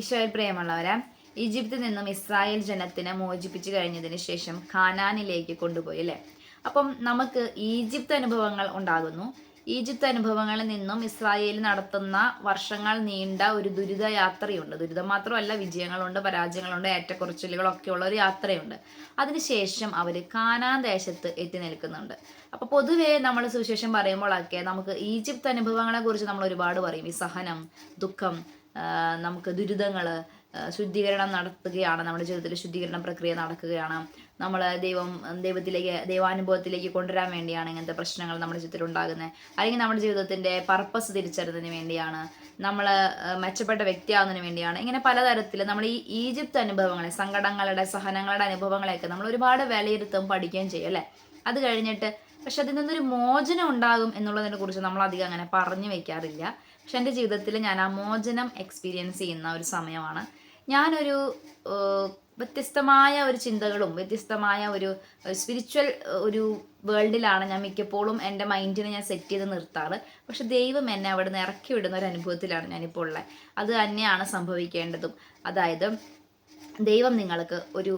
ഈശോയിൽ പ്രിയമുള്ളവരെ ഈജിപ്തിൽ നിന്നും ഇസ്രായേൽ ജനത്തിനെ മോചിപ്പിച്ചു കഴിഞ്ഞതിന് ശേഷം ഖാനാനിലേക്ക് കൊണ്ടുപോയി അല്ലേ? അപ്പം നമുക്ക് ഈജിപ്ത് അനുഭവങ്ങൾ ഉണ്ടാകുന്നു. ഈജിപ്ത് അനുഭവങ്ങളിൽ നിന്നും ഇസ്രായേൽ നടത്തുന്ന വർഷങ്ങൾ നീണ്ട ഒരു ദുരിത യാത്രയുണ്ട്. ദുരിതം മാത്രമല്ല വിജയങ്ങളുണ്ട് പരാജയങ്ങളുണ്ട് ഏറ്റക്കുറച്ചിലുകളൊക്കെ ഉള്ള ഒരു യാത്രയുണ്ട് അതിനുശേഷം അവർ കാനാൻ ദേശത്ത് എത്തി നിൽക്കുന്നുണ്ട്. അപ്പൊ പൊതുവേ നമ്മൾ സുവിശേഷം പറയുമ്പോഴൊക്കെ നമുക്ക് ഈജിപ്ത് അനുഭവങ്ങളെ കുറിച്ച് നമ്മൾ ഒരുപാട് പറയും. ഈ സഹനം ദുഃഖം നമുക്ക് ദുരിതങ്ങൾ ശുദ്ധീകരണം നടത്തുകയാണ് നമ്മുടെ ജീവിതത്തിൽ ശുദ്ധീകരണ പ്രക്രിയ നടക്കുകയാണ്. നമ്മൾ ദൈവം ദൈവത്തിലേക്ക് ദൈവാനുഭവത്തിലേക്ക് കൊണ്ടുവരാൻ വേണ്ടിയാണ് ഇങ്ങനത്തെ പ്രശ്നങ്ങൾ നമ്മുടെ ജീവിതത്തിൽ ഉണ്ടാകുന്നത് അല്ലെങ്കിൽ നമ്മുടെ ജീവിതത്തിന്റെ പർപ്പസ് തിരിച്ചറിയുന്നതിന് വേണ്ടിയാണ്. നമ്മൾ മെച്ചപ്പെട്ട വ്യക്തിയാവുന്നതിന് വേണ്ടിയാണ്. ഇങ്ങനെ പലതരത്തിൽ നമ്മൾ ഈ ഈജിപ്ത് അനുഭവങ്ങളെ സങ്കടങ്ങളുടെ സഹനങ്ങളുടെ അനുഭവങ്ങളെയൊക്കെ നമ്മൾ ഒരുപാട് വിലയിരുത്തും പഠിക്കുകയും ചെയ്യും അല്ലേ? അത് കഴിഞ്ഞിട്ട് പക്ഷെ അതിൽ നിന്നൊരു മോചനം ഉണ്ടാകും എന്നുള്ളതിനെ കുറിച്ച് നമ്മൾ അധികം അങ്ങനെ പറഞ്ഞു വെക്കാറില്ല. പക്ഷെ എന്റെ ജീവിതത്തിൽ ഞാൻ ആ മോചനം എക്സ്പീരിയൻസ് ചെയ്യുന്ന ഒരു സമയമാണ്. ഞാനൊരു വ്യത്യസ്തമായ ഒരു ചിന്തകളും വ്യത്യസ്തമായ ഒരു സ്പിരിച്വൽ ഒരു വേൾഡിലാണ് ഞാൻ മിക്കപ്പോഴും എന്റെ മൈൻഡിനെ ഞാൻ സെറ്റ് ചെയ്ത് നിർത്താറ്. പക്ഷെ ദൈവം എന്നെ അവിടെ നിന്ന് ഇറക്കി വിടുന്ന ഒരു അനുഭവത്തിലാണ് ഞാനിപ്പോൾ ഉള്ളത്. അത് തന്നെയാണ് സംഭവിക്കേണ്ടതും. അതായത് ദൈവം നിങ്ങൾക്ക് ഒരു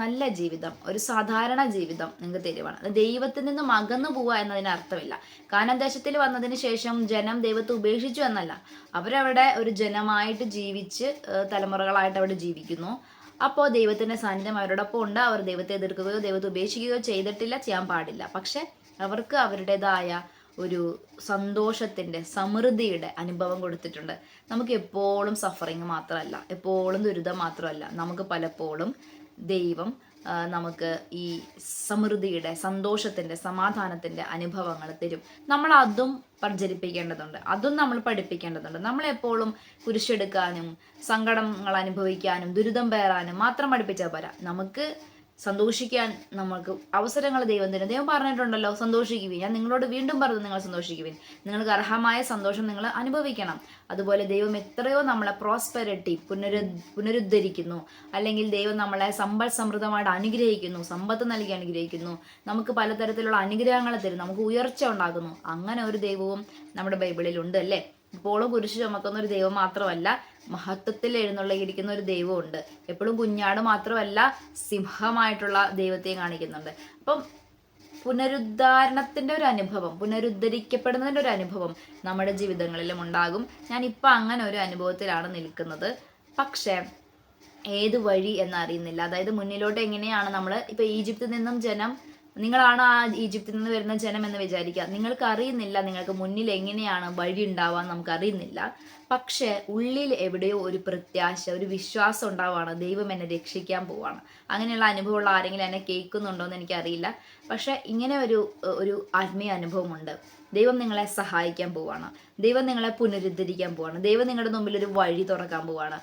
നല്ല ജീവിതം ഒരു സാധാരണ ജീവിതം നിങ്ങൾക്ക് തരുവാണ്. ദൈവത്തിൽ നിന്നും അകന്നു പോവുക എന്നതിന് അർത്ഥമില്ല. കാനം ദേശത്തിൽ വന്നതിന് ശേഷം ജനം ദൈവത്തെ ഉപേക്ഷിച്ചു എന്നല്ല. അവരവിടെ ഒരു ജനമായിട്ട് ജീവിച്ച് തലമുറകളായിട്ട് അവിടെ ജീവിക്കുന്നു. അപ്പോൾ ദൈവത്തിന്റെ സാന്നിധ്യം അവരോടൊപ്പം ഉണ്ട്. അവർ ദൈവത്തെ എതിർക്കുകയോ ദൈവത്തെ ഉപേക്ഷിക്കുകയോ ചെയ്തിട്ടില്ല ചെയ്യാൻ പാടില്ല. പക്ഷെ അവർക്ക് അവരുടേതായ ഒരു സന്തോഷത്തിന്റെ സമൃദ്ധിയുടെ അനുഭവം കൊടുത്തിട്ടുണ്ട്. നമുക്ക് എപ്പോഴും സഫറിങ് മാത്രമല്ല എപ്പോഴും ദുരിതം മാത്രമല്ല. നമുക്ക് പലപ്പോഴും ദൈവം നമുക്ക് ഈ സമൃദ്ധിയുടെ സന്തോഷത്തിന്റെ സമാധാനത്തിന്റെ അനുഭവങ്ങൾ തരും. നമ്മൾ അതും പ്രചരിപ്പിക്കേണ്ടതുണ്ട്. അതും നമ്മൾ പഠിപ്പിക്കേണ്ടതുണ്ട്. നമ്മളെപ്പോഴും കുരിശെടുക്കാനും സങ്കടങ്ങൾ അനുഭവിക്കാനും ദുരിതം പേറാനും മാത്രം പഠിപ്പിച്ചാൽ പോരാ. നമുക്ക് സന്തോഷിക്കാൻ നമ്മൾക്ക് അവസരങ്ങൾ ദൈവം തരും. ദൈവം പറഞ്ഞിട്ടുണ്ടല്ലോ സന്തോഷിക്കുവിൻ. ഞാൻ നിങ്ങളോട് വീണ്ടും പറഞ്ഞു നിങ്ങൾ സന്തോഷിക്കുവിൻ. നിങ്ങൾക്ക് അർഹമായ സന്തോഷം നിങ്ങൾ അനുഭവിക്കണം. അതുപോലെ ദൈവം എത്രയോ നമ്മളെ പ്രോസ്പെരിറ്റി പുനരു പുനരുദ്ധരിക്കുന്നു. അല്ലെങ്കിൽ ദൈവം നമ്മളെ സമ്പൽ സമൃദ്ധമായിട്ട് അനുഗ്രഹിക്കുന്നു സമ്പത്ത് നൽകി അനുഗ്രഹിക്കുന്നു. നമുക്ക് പലതരത്തിലുള്ള അനുഗ്രഹങ്ങൾ തരും. നമുക്ക് ഉയർച്ച ഉണ്ടാകുന്നു അങ്ങനെ ഒരു ദൈവവും നമ്മുടെ ബൈബിളിൽ ഉണ്ട് അല്ലേ? ഇപ്പോഴും കുരിശ് ചുമക്കുന്ന ഒരു ദൈവം മാത്രമല്ല മഹത്വത്തിൽ എഴുന്നള്ളിയിരിക്കുന്ന ഒരു ദൈവമുണ്ട്. എപ്പോഴും കുഞ്ഞാട് മാത്രമല്ല സിംഹമായിട്ടുള്ള ദൈവത്തെയും കാണിക്കുന്നുണ്ട്. അപ്പം പുനരുദ്ധാരണത്തിന്റെ ഒരു അനുഭവം പുനരുദ്ധരിക്കപ്പെടുന്നതിന്റെ ഒരു അനുഭവം നമ്മുടെ ജീവിതങ്ങളിലും ഉണ്ടാകും. ഞാൻ ഇപ്പൊ അങ്ങനെ ഒരു അനുഭവത്തിലാണ് നിൽക്കുന്നത്. പക്ഷേ ഏത് വഴി എന്നറിയുന്നില്ല. അതായത് മുന്നിലോട്ട് എങ്ങനെയാണ് നമ്മൾ ഇപ്പൊ ഈജിപ്തിൽ നിന്നും ജനം നിങ്ങളാണ് ആ ഈജിപ്തിൽ നിന്ന് വരുന്ന ജനം എന്ന് വിചാരിക്കുക. നിങ്ങൾക്ക് അറിയുന്നില്ല നിങ്ങൾക്ക് മുന്നിൽ എങ്ങനെയാണ് വഴി ഉണ്ടാവാൻ നമുക്ക് അറിയുന്നില്ല പക്ഷേ ഉള്ളിൽ എവിടെയോ ഒരു പ്രത്യാശ ഒരു വിശ്വാസം ഉണ്ടാവുകയാണ് ദൈവം എന്നെ രക്ഷിക്കാൻ പോവാണ്. അങ്ങനെയുള്ള അനുഭവമുള്ള ആരെങ്കിലും എന്നെ കേൾക്കുന്നുണ്ടോ എന്ന് എനിക്കറിയില്ല. പക്ഷെ ഇങ്ങനെ ഒരു ഒരു ആത്മീയ അനുഭവമുണ്ട്. ദൈവം നിങ്ങളെ സഹായിക്കാൻ പോവാണ്. ദൈവം നിങ്ങളെ പുനരുദ്ധരിക്കാൻ പോവാണ്. ദൈവം നിങ്ങളുടെ മുമ്പിൽ ഒരു വഴി തുറക്കാൻ പോവാണ്.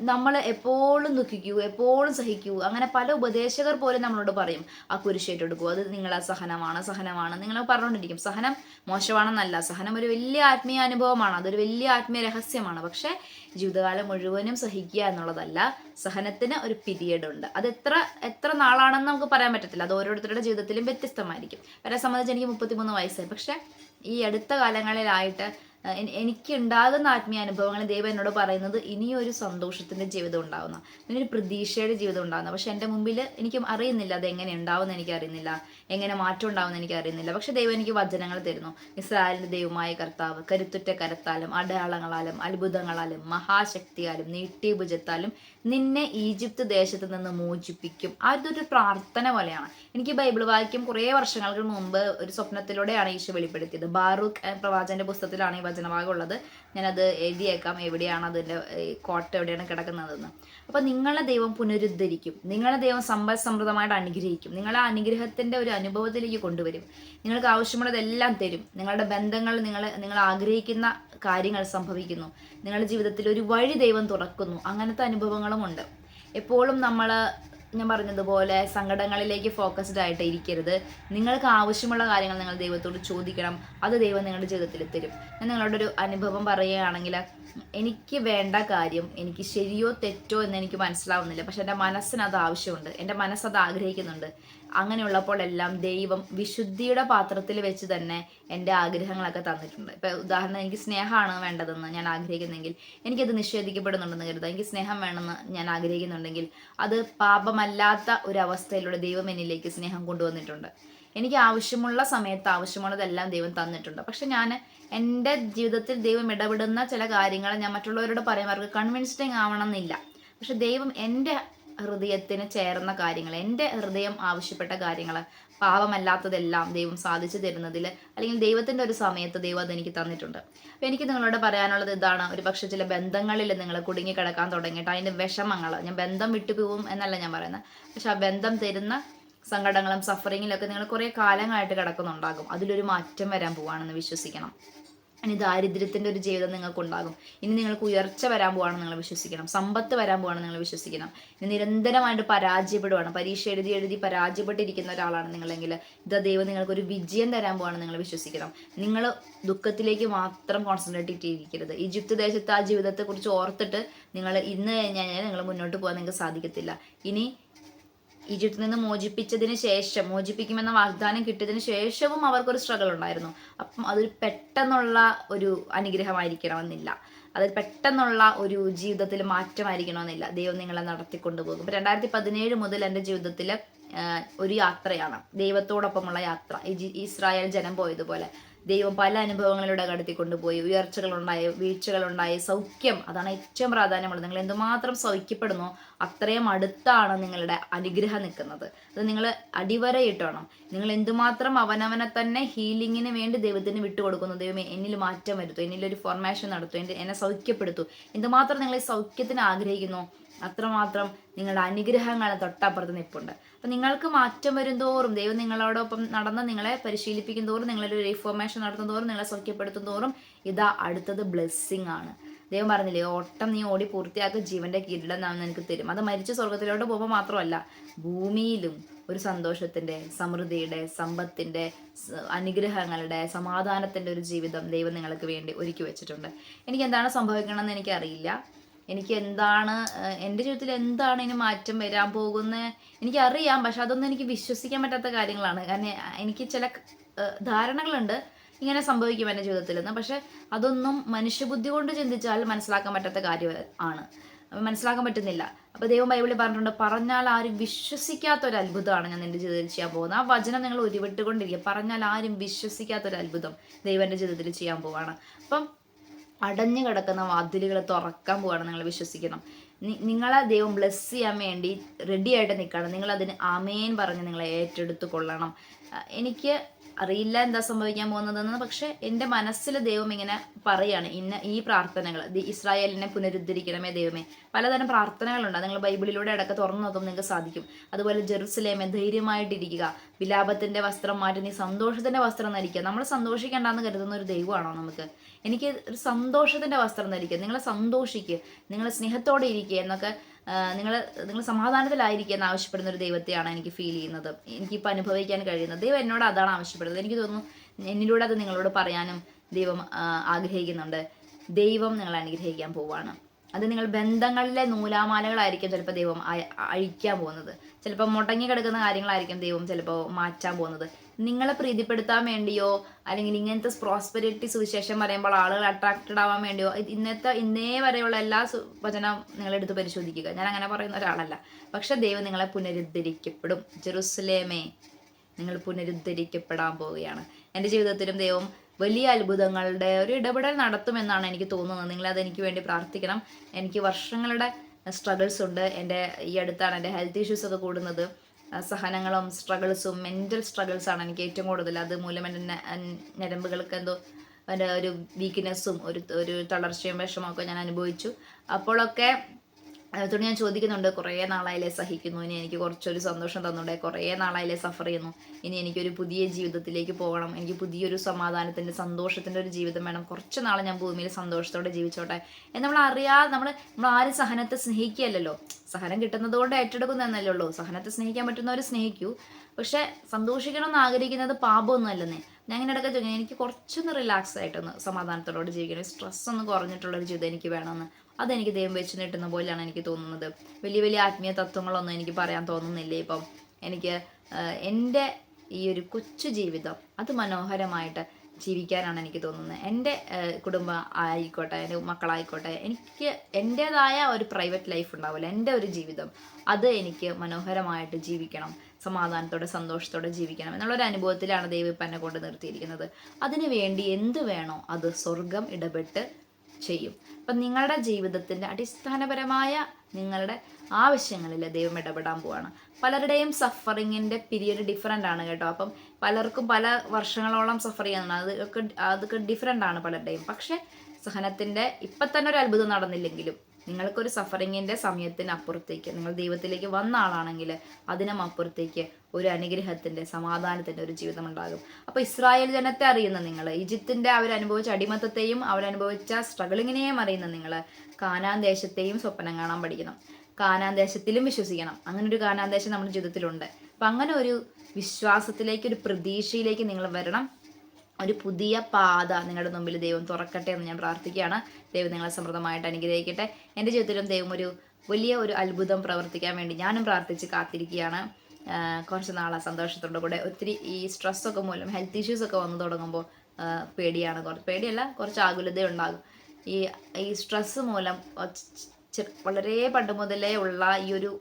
നമ്മൾ എപ്പോഴും ദുഃഖിക്കൂ എപ്പോഴും സഹിക്കൂ. അങ്ങനെ പല ഉപദേശകർ പോലും നമ്മളോട് പറയും ആ കുരിശേറ്റെടുക്കൂ അത് നിങ്ങളെ സഹനമാണ് സഹനമാണ്. നിങ്ങൾ പറഞ്ഞുകൊണ്ടിരിക്കും സഹനം മോശമാണെന്നല്ല. സഹനം ഒരു വലിയ ആത്മീയ അനുഭവമാണ്. അതൊരു വലിയ ആത്മീയ രഹസ്യമാണ്. പക്ഷേ ജീവിതകാലം മുഴുവനും സഹിക്കുക എന്നുള്ളതല്ല സഹനത്തിന് ഒരു പിരീഡ് ഉണ്ട്. അത് എത്ര എത്ര നാളാണെന്ന് നമുക്ക് പറയാൻ പറ്റത്തില്ല. അത് ഓരോരുത്തരുടെ ജീവിതത്തിലും വ്യത്യസ്തമായിരിക്കും. എന്നെ സംബന്ധിച്ച് എനിക്ക് മുപ്പത്തിമൂന്ന് വയസ്സായി. പക്ഷെ ഈ അടുത്ത കാലങ്ങളിലായിട്ട് ഏഹ്, എനി- എനിക്ക് ഉണ്ടാകുന്ന ആത്മീയ അനുഭവങ്ങൾ ദൈവം എന്നോട് പറയുന്നത് ഇനിയൊരു സന്തോഷത്തിന്റെ ജീവിതം ഉണ്ടാവുന്ന ഇനിയൊരു പ്രതീക്ഷയുടെ ജീവിതം ഉണ്ടാകുന്ന പക്ഷെ എന്റെ മുമ്പിൽ എനിക്ക് അറിയുന്നില്ല അത് എങ്ങനെ ഉണ്ടാവുമെന്ന് എനിക്ക് അറിയുന്നില്ല എങ്ങനെ മാറ്റം ഉണ്ടാവുമെന്ന് എനിക്ക് അറിയുന്നില്ല പക്ഷെ ദൈവം എനിക്ക് വചനങ്ങൾ തരുന്നു. ഇസ്രായേലിന്റെ ദൈവമായ കർത്താവ് കരുത്തുറ്റ കരത്താലും അടയാളങ്ങളാലും അത്ഭുതങ്ങളാലും മഹാശക്തിയാലും നീട്ടിഭുജത്താലും നിന്നെ ഈജിപ്ത് ദേശത്ത് നിന്ന് മോചിപ്പിക്കും. അതൊരു പ്രാർത്ഥന പോലെയാണ്. എനിക്ക് ബൈബിൾ വായിക്കും കുറേ വർഷങ്ങൾക്ക് മുമ്പ് ഒരു സ്വപ്നത്തിലൂടെയാണ് ഈശോ വെളിപ്പെടുത്തിയത്. ബാറൂഖ് പ്രവാചന്റെ പുസ്തകത്തിലാണ് ഈ വചനഭാഗം ഉള്ളത് ഞാനത് എഴുതിയേക്കാം. എവിടെയാണ് അതിന്റെ കോട്ട എവിടെയാണ് കിടക്കുന്നതെന്ന്. അപ്പം നിങ്ങളെ ദൈവം പുനരുദ്ധരിക്കും. നിങ്ങളെ ദൈവം സമ്പൽ സമൃദ്ധമായിട്ട് അനുഗ്രഹിക്കും. നിങ്ങളെ അനുഗ്രഹത്തിന്റെ ഒരു അനുഭവത്തിലേക്ക് കൊണ്ടുവരും. നിങ്ങൾക്ക് ആവശ്യമുള്ളതെല്ലാം തരും. നിങ്ങളുടെ ബന്ധങ്ങൾ നിങ്ങൾ നിങ്ങൾ ആഗ്രഹിക്കുന്ന കാര്യങ്ങൾ സംഭവിക്കുന്നു. നിങ്ങളുടെ ജീവിതത്തിൽ ഒരു വഴി ദൈവം തുറക്കുന്നു. അങ്ങനത്തെ അനുഭവങ്ങളും ഉണ്ട്. എപ്പോഴും നമ്മൾ ഞാൻ പറഞ്ഞതുപോലെ സങ്കടങ്ങളിലേക്ക് ഫോക്കസ്ഡ് ആയിട്ട് ഇരിക്കരുത്. നിങ്ങൾക്ക് ആവശ്യമുള്ള കാര്യങ്ങൾ നിങ്ങൾ ദൈവത്തോട് ചോദിക്കണം. അത് ദൈവം നിങ്ങളുടെ ജീവിതത്തിൽ തരും. ഞാൻ നിങ്ങളോട് ഒരു അനുഭവം പറയുകയാണെങ്കിൽ എനിക്ക് വേണ്ട കാര്യം എനിക്ക് ശരിയോ തെറ്റോ എന്ന് എനിക്ക് മനസ്സിലാവുന്നില്ല. പക്ഷെ എന്റെ മനസ്സിന് അത് ആവശ്യമുണ്ട്. എന്റെ മനസ്സ് അത് ആഗ്രഹിക്കുന്നുണ്ട്. അങ്ങനെയുള്ളപ്പോൾ എല്ലാം ദൈവം വിശുദ്ധിയുടെ പാത്രത്തിൽ വെച്ച് തന്നെ എന്റെ ആഗ്രഹങ്ങളൊക്കെ തന്നിട്ടുണ്ട്. ഇപ്പം ഉദാഹരണം എനിക്ക് സ്നേഹമാണ് വേണ്ടതെന്ന് ഞാൻ ആഗ്രഹിക്കുന്നെങ്കിൽ എനിക്കത് നിഷേധിക്കപ്പെടുന്നുണ്ടെന്ന് കരുതാം എനിക്ക് സ്നേഹം വേണമെന്ന് ഞാൻ ആഗ്രഹിക്കുന്നുണ്ടെങ്കിൽ അത് പാപമല്ലാത്ത ഒരു ഒരവസ്ഥയിലൂടെ ദൈവം എന്നിലേക്ക് സ്നേഹം കൊണ്ടുവന്നിട്ടുണ്ട്. എനിക്ക് ആവശ്യമുള്ള സമയത്ത് ആവശ്യമുള്ളതെല്ലാം ദൈവം തന്നിട്ടുണ്ട്. പക്ഷെ ഞാൻ എന്റെ ജീവിതത്തിൽ ദൈവം ഇടപെടുന്ന ചില കാര്യങ്ങൾ ഞാൻ മറ്റുള്ളവരോട് പറയുമ്പോൾ അവർക്ക് കൺവിൻസ്ഡിങ് ആവണമെന്നില്ല. പക്ഷെ ദൈവം എന്റെ ഹൃദയത്തിന് ചേർന്ന കാര്യങ്ങൾ എന്റെ ഹൃദയം ആവശ്യപ്പെട്ട കാര്യങ്ങൾ പാവമല്ലാത്തതെല്ലാം ദൈവം സാധിച്ചു തരുന്നതിൽ അല്ലെങ്കിൽ ദൈവത്തിന്റെ ഒരു സമയത്ത് ദൈവം അതെനിക്ക് തന്നിട്ടുണ്ട്. അപ്പോൾ എനിക്ക് നിങ്ങളോട് പറയാനുള്ളത് ഇതാണ്. ഒരു പക്ഷേ ചില ബന്ധങ്ങളിൽ നിങ്ങൾ കുടുങ്ങി കിടക്കാൻ തുടങ്ങിയിട്ട് അതിന്റെ വിഷമങ്ങൾ ഞാൻ ബന്ധം വിട്ടുപോകും എന്നല്ല ഞാൻ പറയുന്നത്. പക്ഷെ ആ ബന്ധം തരുന്ന സങ്കടങ്ങളും സഫറിങ്ങിലൊക്കെ നിങ്ങൾ കുറേ കാലങ്ങളായിട്ട് കിടക്കുന്നുണ്ടാകും. അതിലൊരു മാറ്റം വരാൻ പോവാണെന്ന് വിശ്വസിക്കണം. ഇനി ദാരിദ്ര്യത്തിന്റെ ഒരു ജീവിതം നിങ്ങൾക്കുണ്ടാകും. ഇനി നിങ്ങൾക്ക് ഉയർച്ച വരാൻ പോവാണ് നിങ്ങൾ വിശ്വസിക്കണം. സമ്പത്ത് വരാൻ പോവാണ് നിങ്ങൾ വിശ്വസിക്കണം. ഇനി നിരന്തരമായിട്ട് പരാജയപ്പെടുവാണ്. പരീക്ഷ എഴുതി എഴുതി പരാജയപ്പെട്ടിരിക്കുന്ന ഒരാളാണ് നിങ്ങളെങ്കിൽ ഇത് ദൈവം നിങ്ങൾക്ക് ഒരു വിജയം തരാൻ പോവാണ് നിങ്ങൾ വിശ്വസിക്കണം. നിങ്ങൾ ദുഃഖത്തിലേക്ക് മാത്രം കോൺസെൻട്രേറ്റ് ചെയ്തിരിക്കരുത്. ഈജിപ്ത് ദേശത്ത് ആ ജീവിതത്തെക്കുറിച്ച് ഓർത്തിട്ട് നിങ്ങൾ ഇന്ന് കഴിഞ്ഞാൽ നിങ്ങൾ മുന്നോട്ട് പോകാൻ നിങ്ങൾക്ക് സാധിക്കത്തില്ല. ഇനി ഈജിപ്തിൽ നിന്ന് മോചിപ്പിച്ചതിന് ശേഷം മോചിപ്പിക്കുമെന്ന വാഗ്ദാനം കിട്ടിയതിന് ശേഷവും അവർക്കൊരു സ്ട്രഗിൾ ഉണ്ടായിരുന്നു. അപ്പം അതൊരു പെട്ടെന്നുള്ള ഒരു അനുഗ്രഹമായിരിക്കണമെന്നില്ല. അത് പെട്ടെന്നുള്ള ഒരു ജീവിതത്തിൽ മാറ്റമായിരിക്കണമെന്നില്ല. ദൈവം നിങ്ങളെ നടത്തിക്കൊണ്ടു പോകും ഇപ്പം രണ്ടായിരത്തി പതിനേഴ് മുതൽ എന്റെ ജീവിതത്തിൽ ഒരു യാത്രയാണ്. ദൈവത്തോടൊപ്പമുള്ള യാത്ര. ഇസ്രായേൽ ജനം പോയതുപോലെ. ദൈവം പല അനുഭവങ്ങളിലൂടെ കടത്തി കൊണ്ടുപോയി ഉയർച്ചകളുണ്ടായി വീഴ്ചകളുണ്ടായി. സൗഖ്യം അതാണ് ഏറ്റവും പ്രാധാന്യമുള്ളത്. നിങ്ങൾ എന്തുമാത്രം സൗഖ്യപ്പെടുന്നു അത്രയും അടുത്താണ് നിങ്ങളുടെ അനുഗ്രഹം നിൽക്കുന്നത്. അത് നിങ്ങൾ അടിവരയിട്ട് വേണം. നിങ്ങൾ എന്തുമാത്രം അവനവനെ തന്നെ ഹീലിങ്ങിന് വേണ്ടി ദൈവത്തിന് വിട്ടുകൊടുക്കുന്നു ദൈവമേ എന്നിൽ മാറ്റം വരുത്തു എന്നിലൊരു ഫോർമേഷൻ നടത്തു എന്റെ എന്നെ സൗഖ്യപ്പെടുത്തു. എന്തുമാത്രം നിങ്ങൾ സൗഖ്യത്തിന് ആഗ്രഹിക്കുന്നു? അത്രമാത്രം നിങ്ങളുടെ അനുഗ്രഹങ്ങൾ തൊട്ടപ്പുറത്ത് നിൽപ്പുണ്ട്. അപ്പം നിങ്ങൾക്ക് മാറ്റം വരും തോറും ദൈവം നിങ്ങളോടൊപ്പം നടന്ന് നിങ്ങളെ പരിശീലിപ്പിക്കും തോറും നിങ്ങളൊരു റീഫോർമേഷൻ നടത്തും തോറും നിങ്ങളെ സൗഖ്യപ്പെടുത്തും തോറും ഇതാ അടുത്തത് ബ്ലെസ്സിങ് ആണ്. ദൈവം പറഞ്ഞില്ലേ ഓട്ടം നീ ഓടി പൂർത്തിയാക്കുക ജീവന്റെ കിരീടം നാം നിനക്ക് തരും. അത് മരിച്ച സ്വർഗത്തിലോട്ട് പോകുമ്പോൾ മാത്രമല്ല ഭൂമിയിലും ഒരു സന്തോഷത്തിന്റെ സമൃദ്ധിയുടെ സമ്പത്തിന്റെ അനുഗ്രഹങ്ങളുടെ സമാധാനത്തിന്റെ ഒരു ജീവിതം ദൈവം നിങ്ങൾക്ക് വേണ്ടി ഒരുക്കി വെച്ചിട്ടുണ്ട്. എനിക്ക് എന്താണ് സംഭവിക്കണമെന്ന് എനിക്കറിയില്ല. എനിക്ക് എന്താണ് എന്റെ ജീവിതത്തിൽ എന്താണ് ഇനി മാറ്റം വരാൻ പോകുന്നത്? എനിക്കറിയാം പക്ഷെ അതൊന്നും എനിക്ക് വിശ്വസിക്കാൻ പറ്റാത്ത കാര്യങ്ങളാണ്. കാരണം എനിക്ക് ചില ധാരണകളുണ്ട് ഇങ്ങനെ സംഭവിക്കും എന്റെ ജീവിതത്തിൽ നിന്ന് പക്ഷെ അതൊന്നും മനുഷ്യബുദ്ധി കൊണ്ട് ചിന്തിച്ചാൽ മനസ്സിലാക്കാൻ പറ്റാത്ത കാര്യം മനസ്സിലാക്കാൻ പറ്റുന്നില്ല. അപ്പോൾ ദൈവം ബൈബിളിൽ പറഞ്ഞിട്ടുണ്ട് പറഞ്ഞാൽ ആരും വിശ്വസിക്കാത്ത ഒരു അത്ഭുതമാണ് ഞാൻ എന്റെ ജീവിതത്തിൽ ചെയ്യാൻ പോകുന്നത്. ആ വചനം നിങ്ങൾ ഉരുവിട്ടുകൊണ്ടിരിക്കുക. പറഞ്ഞാൽ ആരും വിശ്വസിക്കാത്ത ഒരു അത്ഭുതം ദൈവം എന്റെ ജീവിതത്തിൽ ചെയ്യാൻ പോവാണ്. അപ്പം അടഞ്ഞു കിടക്കുന്ന വാതിലുകൾ തുറക്കാൻ പോവാണ് നിങ്ങൾ വിശ്വസിക്കണം. നിങ്ങളെ ദൈവം ബ്ലെസ് ചെയ്യാൻ വേണ്ടി റെഡി ആയിട്ട് നിൽക്കണം. നിങ്ങൾ അതിന് ആമേൻ പറഞ്ഞ് നിങ്ങളെ ഏറ്റെടുത്ത് കൊള്ളണം. എനിക്ക് അറിയില്ല എന്താ സംഭവിക്കാൻ പോകുന്നതെന്ന് പക്ഷെ എന്റെ മനസ്സിൽ ദൈവം ഇങ്ങനെ പറയാണ്. ഇന്ന ഈ പ്രാർത്ഥനകൾ ഇസ്രായേലിനെ പുനരുദ്ധരിക്കണമേ ദൈവമേ. പലതരം പ്രാർത്ഥനകളുണ്ട്. നിങ്ങൾ ബൈബിളിലൂടെ അടക്കം തുറന്നു നോക്കുമ്പോൾ നിങ്ങൾക്ക് സാധിക്കും. അതുപോലെ ജെറുസലേമെ ധൈര്യമായിട്ടിരിക്കുക. വിലാപത്തിന്റെ വസ്ത്രം മാറ്റി നീ സന്തോഷത്തിന്റെ വസ്ത്രം ധരിക്കുക. നമ്മൾ സന്തോഷിക്കേണ്ടെന്ന് കരുതുന്ന ഒരു ദൈവമാണോ നമുക്ക്? എനിക്ക് ഒരു സന്തോഷത്തിന്റെ വസ്ത്രം ധരിക്കുക നിങ്ങൾ സന്തോഷിക്കുക നിങ്ങൾ സ്നേഹത്തോടെ ഇരിക്കുക എന്നൊക്കെ നിങ്ങൾ നിങ്ങൾ സമാധാനത്തിലായിരിക്കുക എന്ന് ആവശ്യപ്പെടുന്ന ഒരു ദൈവത്തെയാണ് എനിക്ക് ഫീൽ ചെയ്യുന്നത്. എനിക്കിപ്പോൾ അനുഭവിക്കാൻ കഴിയുന്നത്. ദൈവം എന്നോട് അതാണ് ആവശ്യപ്പെടുന്നത്. എനിക്ക് തോന്നുന്നു എന്നിലൂടെ അത് നിങ്ങളോട് പറയാനും ദൈവം ആഗ്രഹിക്കുന്നുണ്ട്. ദൈവം നിങ്ങളെ അനുഗ്രഹിക്കാൻ പോവാണ്. അത് നിങ്ങൾ ബന്ധങ്ങളിലെ നൂലാമാലകളായിരിക്കും ചിലപ്പോൾ ദൈവം അഴിക്കാൻ പോകുന്നത്. ചിലപ്പോൾ മുടങ്ങി കിടക്കുന്ന കാര്യങ്ങളായിരിക്കും ദൈവം ചിലപ്പോൾ മാറ്റാൻ പോകുന്നത്. നിങ്ങളെ പ്രീതിപ്പെടുത്താൻ വേണ്ടിയോ അല്ലെങ്കിൽ ഇങ്ങനത്തെ പ്രോസ്പെരിറ്റി സുവിശേഷം പറയുമ്പോൾ ആളുകൾ അട്രാക്റ്റഡ് ആവാൻ വേണ്ടിയോ ഇന്നത്തെ ഇന്നേ വരെയുള്ള എല്ലാ വചനം നിങ്ങളെടുത്ത് പരിശോധിക്കുക. ഞാൻ അങ്ങനെ പറയുന്ന ഒരാളല്ല. പക്ഷെ ദൈവം നിങ്ങളെ പുനരുദ്ധരിക്കപ്പെടും. ജെറുസലേമേ നിങ്ങൾ പുനരുദ്ധരിക്കപ്പെടാൻ പോവുകയാണ്. എന്റെ ജീവിതത്തിലും ദൈവം വലിയ അത്ഭുതങ്ങളുടെ ഒരു ഇടപെടൽ നടത്തുമെന്നാണ് എനിക്ക് തോന്നുന്നത്. നിങ്ങൾ അതെനിക്ക് വേണ്ടി പ്രാർത്ഥിക്കണം. എനിക്ക് വർഷങ്ങളുടെ സ്ട്രഗിൾസ് ഉണ്ട്. എന്റെ ഈ അടുത്താണ് എന്റെ ഹെൽത്ത് ഇഷ്യൂസ് ഒക്കെ കൂടുന്നത്. സഹനങ്ങളും സ്ട്രഗിൾസും മെന്റൽ സ്ട്രഗിൾസാണ് എനിക്ക് ഏറ്റവും കൂടുതൽ. അത് മൂലം എന്റെ ഞരമ്പുകൾക്ക് എന്തോ എന്റെ ഒരു വീക്ക്നെസ്സും ഒരു ഒരു തളർച്ചയും വിഷമമൊക്കെ ഞാൻ അനുഭവിച്ചു. അപ്പോഴൊക്കെ അതിനകത്തോട് ഞാൻ ചോദിക്കുന്നുണ്ട്. കുറേ നാളായില്ലേ സഹിക്കുന്നു. ഇനി എനിക്ക് കുറച്ചൊരു സന്തോഷം തന്നൂടെ. കുറേ നാളായില്ലേ സഫർ ചെയ്യുന്നു. ഇനി എനിക്കൊരു പുതിയ ജീവിതത്തിലേക്ക് പോകണം. എനിക്ക് പുതിയൊരു സമാധാനത്തിന്റെ സന്തോഷത്തിന്റെ ഒരു ജീവിതം വേണം. കുറച്ച് നാൾ ഞാൻ ഭൂമിയിൽ സന്തോഷത്തോടെ ജീവിച്ചോട്ടെ. എന്ന് നമ്മൾ അറിയാതെ നമ്മൾ നമ്മൾ ആരും സഹനത്തെ സ്നേഹിക്കുകയല്ലല്ലോ. സഹനം കിട്ടുന്നത് കൊണ്ട് ഏറ്റെടുക്കുന്നതെന്നല്ലേ ഉള്ളൂ. സഹനത്തെ സ്നേഹിക്കാൻ പറ്റുന്നവർ സ്നേഹിക്കൂ. പക്ഷെ സന്തോഷിക്കണം എന്ന് ആഗ്രഹിക്കുന്നത് പാപമൊന്നും അല്ലെന്നേ. ഞാൻ ഇങ്ങനെ ഇടയ്ക്ക് എനിക്ക് കുറച്ചൊന്ന് റിലാക്സ് ആയിട്ടൊന്ന് സമാധാനത്തോടെ ജീവിക്കണം. സ്ട്രെസ് ഒന്ന് കുറഞ്ഞിട്ടുള്ളൊരു ജീവിതം എനിക്ക് വേണമെന്ന്. അതെനിക്ക് ദൈവം വെച്ച് നീട്ടുന്ന പോലെയാണ് എനിക്ക് തോന്നുന്നത്. വലിയ വലിയ ആത്മീയ തത്വങ്ങളൊന്നും എനിക്ക് പറയാൻ തോന്നുന്നില്ല ഇപ്പം. എനിക്ക് എന്റെ ഈ ഒരു കൊച്ചു ജീവിതം അത് മനോഹരമായിട്ട് ജീവിക്കാനാണ് എനിക്ക് തോന്നുന്നത്. എന്റെ കുടുംബം ആയിക്കോട്ടെ എന്റെ മക്കളായിക്കോട്ടെ എനിക്ക് എന്റേതായ ഒരു പ്രൈവറ്റ് ലൈഫ് ഉണ്ടാവില്ല. എന്റെ ഒരു ജീവിതം. അത് എനിക്ക് മനോഹരമായിട്ട് ജീവിക്കണം. സമാധാനത്തോടെ സന്തോഷത്തോടെ ജീവിക്കണം എന്നുള്ളൊരു അനുഭവത്തിലാണ് ദൈവം ഇപ്പം എന്നെ കൊണ്ട് നിർത്തിയിരിക്കുന്നത്. അതിനു വേണ്ടി എന്ത് വേണോ അത് സ്വർഗം ഇടപെട്ട് ചെയ്യും. അപ്പം നിങ്ങളുടെ ജീവിതത്തിന്റെ അടിസ്ഥാനപരമായ നിങ്ങളുടെ ആവശ്യങ്ങളിൽ ദൈവം ഇടപെടാൻ പോവാണ്. പലരുടെയും സഫറിങ്ങിന്റെ പീരിയഡ് ഡിഫറെന്റ് ആണ് കേട്ടോ. അപ്പം പലർക്കും പല വർഷങ്ങളോളം സഫർ ചെയ്യുന്നതാണ് അതൊക്കെ അതൊക്കെ ഡിഫറെന്റ് ആണ് പലരുടെയും. പക്ഷേ സഹനത്തിന്റെ ഇപ്പം തന്നെ ഒരു അത്ഭുതം നടന്നില്ലെങ്കിലും നിങ്ങൾക്കൊരു സഫറിങ്ങിന്റെ സമയത്തിന് അപ്പുറത്തേക്ക് നിങ്ങൾ ദൈവത്തിലേക്ക് വന്ന ആളാണെങ്കിൽ അതിനും അപ്പുറത്തേക്ക് ഒരു അനുഗ്രഹത്തിന്റെ സമാധാനത്തിന്റെ ഒരു ജീവിതം ഉണ്ടാകും. അപ്പോൾ ഇസ്രായേൽ ജനത്തെ അറിയുന്ന നിങ്ങൾ ഈജിപ്തിന്റെ അവരനുഭവിച്ച അടിമത്തത്തെയും അവരനുഭവിച്ച സ്ട്രഗിളിങ്ങിനെയും അറിയുന്ന നിങ്ങൾ കാനാൻ ദേശത്തെയും സ്വപ്നം കാണാൻ പഠിക്കണം. കാനാൻ ദേശത്തിലും വിശ്വസിക്കണം. അങ്ങനെ ഒരു ദേശം നമ്മുടെ ജീവിതത്തിലുണ്ട്. അപ്പം അങ്ങനെ ഒരു വിശ്വാസത്തിലേക്ക് ഒരു പ്രതീക്ഷയിലേക്ക് നിങ്ങൾ വരണം. ഒരു പുതിയ പാത നിങ്ങളുടെ മുമ്പിൽ ദൈവം തുറക്കട്ടെ എന്ന് ഞാൻ പ്രാർത്ഥിക്കുകയാണ്. ദൈവം നിങ്ങളെ സമൃദ്ധമായിട്ട് അനുഗ്രഹിക്കട്ടെ. എന്റെ ജീവിതത്തിലും ദൈവം ഒരു വലിയ ഒരു അത്ഭുതം പ്രവർത്തിക്കാൻ വേണ്ടി ഞാനും പ്രാർത്ഥിച്ച് കാത്തിരിക്കുകയാണ്. കുറച്ച് നാളെ സന്തോഷത്തോടെ കൂടെ ഒത്തിരി ഈ സ്ട്രെസ്സൊക്കെ മൂലം ഹെൽത്ത് ഇഷ്യൂസൊക്കെ വന്നു തുടങ്ങുമ്പോൾ പേടിയാണ്. കുറച്ച് പേടിയല്ല കുറച്ച് ആകുലത ഉണ്ടാകും. ഈ ഈ സ്ട്രെസ്സ് മൂലം വളരെ പണ്ട് മുതലേ ഉള്ള ഈ ഒരു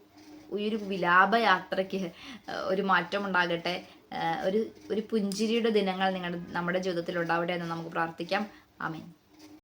ഈ ഒരു വിലാപയാത്രയ്ക്ക് ഒരു മാറ്റം ഉണ്ടാകട്ടെ ഒരു ഒരു പുഞ്ചിരിയുടെ ദിനങ്ങൾ നിങ്ങളുടെ നമ്മുടെ ജീവിതത്തിൽ ഉണ്ടാവട്ടെ എന്ന് നമുക്ക് പ്രാർത്ഥിക്കാം. ആമേൻ.